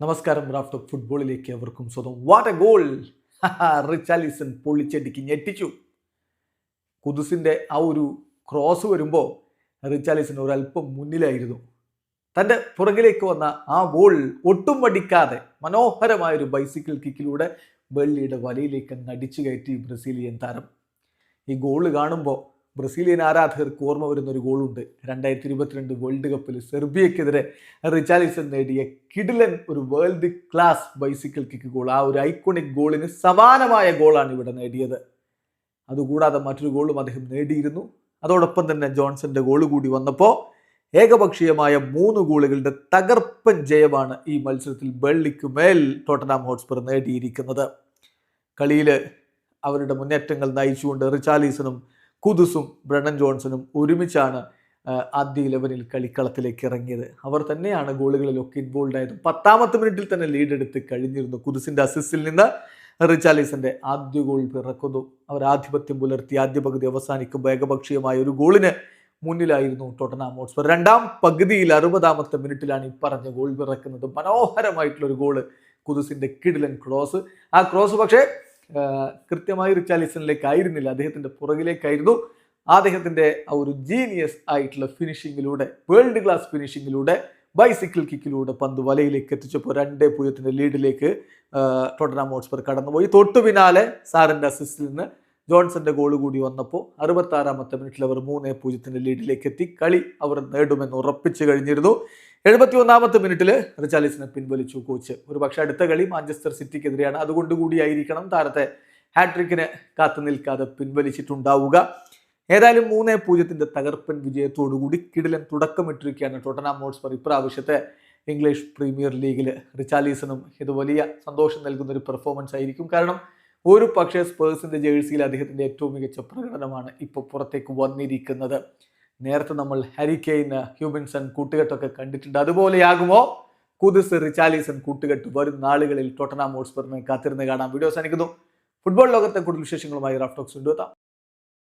നമസ്കാരം റാഫ്റ്റ് ഫുട്ബോളിലേക്ക് അവർക്കും സ്വന്തം. വാട്ട് എ ഗോൾ റിച്ചാലിസൺ പൊളിച്ചടിക്ക് ഞെട്ടിച്ചു. കുതുസിന്റെ ആ ഒരു ക്രോസ് വരുമ്പോൾ റിച്ചാലിസൺ ഒരല്പം മുന്നിലായിരുന്നു. തന്റെ പുറകിലേക്ക് വന്ന ആ ഗോൾ ഒട്ടും മടിക്കാതെ മനോഹരമായ ഒരു ബൈസിക്കിൾ കിക്കിലൂടെ വെള്ളിയുടെ വലയിലേക്ക് അങ്ങ് അടിച്ചു കയറ്റി ബ്രസീലിയൻ താരം. ഈ ഗോൾ കാണുമ്പോൾ ബ്രസീലിയൻ ആരാധകർക്ക് ഓർമ്മ വരുന്ന ഒരു ഗോളുണ്ട്. രണ്ടായിരത്തി ഇരുപത്തിരണ്ട് വേൾഡ് കപ്പിൽ സെർബിയക്കെതിരെ റിച്ചാലിസൺ നേടിയ കിഡിലൻ ഒരു world class bicycle kick goal ആ ഒരു ഐക്കോണിക് ഗോളിന് സമാനമായ ഗോളാണ് ഇവിടെ നേടിയത്. അതുകൂടാതെ മറ്റൊരു ഗോളും അദ്ദേഹം നേടിയിരുന്നു. അതോടൊപ്പം തന്നെ ജോൺസന്റെ ഗോൾ കൂടി വന്നപ്പോൾ ഏകപക്ഷീയമായ മൂന്ന് ഗോളുകളുടെ തകർപ്പൻ ജയമാണ് ഈ മത്സരത്തിൽ ബെള്ളിക്ക് മേൽ ടോട്ടനാം ഹോട്ട്സ്പർ നേടിയിരിക്കുന്നത്. കളിയിൽ അവരുടെ മുന്നേറ്റങ്ങൾ നയിച്ചുകൊണ്ട് റിച്ചാലീസണും കുതുസും ബ്രണ്ണൻ ജോൺസണും ഒരുമിച്ചാണ് ആദ്യ ഇലവനിൽ കളിക്കളത്തിലേക്ക് ഇറങ്ങിയത്. അവർ തന്നെയാണ് ഗോളുകളിലൊക്കെ ഇൻവോൾവ് ആയത്. പത്താമത്തെ മിനിറ്റിൽ തന്നെ ലീഡ് എടുത്ത് കഴിഞ്ഞിരുന്നു. കുതുസിന്റെ അസിസ്റ്റിൽ നിന്ന് റിച്ചാലിസിന്റെ ആദ്യ ഗോൾ പിറക്കുന്നു. അവർ ആധിപത്യം പുലർത്തി ആദ്യ പകുതി അവസാനിക്കുമ്പോൾ ഏകപക്ഷീയമായ ഒരു ഗോളിന് മുന്നിലായിരുന്നു ടോട്ടനാം ഹോട്ട്സ്പർ രണ്ടാം പകുതിയിൽ അറുപതാമത്തെ മിനിറ്റിലാണ് ഈ പറഞ്ഞ ഗോൾ പിറക്കുന്നത്. മനോഹരമായിട്ടുള്ള ഒരു ഗോൾ കുതുസിന്റെ കിഡിലൻ ക്രോസ് ആ ക്രോസ് പക്ഷേ കൃത്യമായി റിച്ചാലിസണിലേക്ക് ആയിരുന്നില്ല അദ്ദേഹത്തിന്റെ പുറകിലേക്കായിരുന്നു. അദ്ദേഹത്തിന്റെ ആ ഒരു ജീനിയസ് ആയിട്ടുള്ള ഫിനിഷിങ്ങിലൂടെ വേൾഡ് ക്ലാസ് ഫിനിഷിങ്ങിലൂടെ ബൈസിക്കിൾ കിക്കിലൂടെ പന്ത് വലയിലേക്ക് എത്തിച്ചപ്പോൾ രണ്ടേ പൂജ്യത്തിന്റെ ലീഡിലേക്ക് ടോട്ടനാം ഹോട്ട്സ്പർ കടന്നുപോയി. തൊട്ടു പിന്നാലെ സാറിന്റെ അസിസ്റ്റിൽ നിന്ന് ജോൺസന്റെ ഗോൾ കൂടി വന്നപ്പോൾ അറുപത്തി ആറാമത്തെ മിനിറ്റിൽ അവർ മൂന്നേ പൂജ്യത്തിന്റെ ലീഡിലേക്ക് എത്തി. കളി അവർ നേടുമെന്ന് ഉറപ്പിച്ചു കഴിഞ്ഞിരുന്നു. എഴുപത്തി ഒന്നാമത്തെ മിനിറ്റിൽ റിച്ചാലിസിനെ പിൻവലിച്ചു കോച്ച്. ഒരു പക്ഷേ അടുത്ത കളി മാഞ്ചസ്റ്റർ സിറ്റിക്കെതിരെയാണ്. അതുകൊണ്ട് കൂടിയായിരിക്കണം താരത്തെ ഹാട്രിക്കിന് കാത്തു നിൽക്കാതെ പിൻവലിച്ചിട്ടുണ്ടാവുക. ഏതായാലും മൂന്നേ പൂജ്യത്തിന്റെ തകർപ്പൻ വിജയത്തോടുകൂടി കിടിലൻ തുടക്കമിട്ടിരിക്കുകയാണ് ടോട്ടനാം ഹോട്ട്സ്പർ. ഇപ്രാവശ്യത്തെ ഇംഗ്ലീഷ് പ്രീമിയർ ലീഗിൽ റിച്ചാലീസണും ഇത് വലിയ സന്തോഷം നൽകുന്ന ഒരു പെർഫോമൻസ് ആയിരിക്കും. കാരണം ഒരു പക്ഷേ സ്പേഴ്സിന്റെ ജേഴ്സിയിൽ അദ്ദേഹത്തിന്റെ ഏറ്റവും മികച്ച പ്രകടനമാണ് ഇപ്പോൾ പുറത്തേക്ക് വന്നിരിക്കുന്നത്. നേരത്തെ നമ്മൾ ഹരിക്കെയിൻ ഹ്യൂമിൻസൺ കൂട്ടുകെട്ടൊക്കെ കണ്ടിട്ടുണ്ട്. അതുപോലെയാകുമോ? കുതിസ് റിച്ചാലീസൺ കൂട്ടുകെട്ട് വരും നാളുകളിൽ. ടോട്ടനാം ഹോട്ട്സ്പറിനെ കാത്തിരുന്ന് കാണാം. വീഡിയോ അവസാനിക്കുന്നു. ഫുട്ബോൾ ലോകത്തെ കൂടുതൽ വിശേഷങ്ങളുമായി റാഫ്റ്റോക്സ് കൊണ്ടുവെത്താം.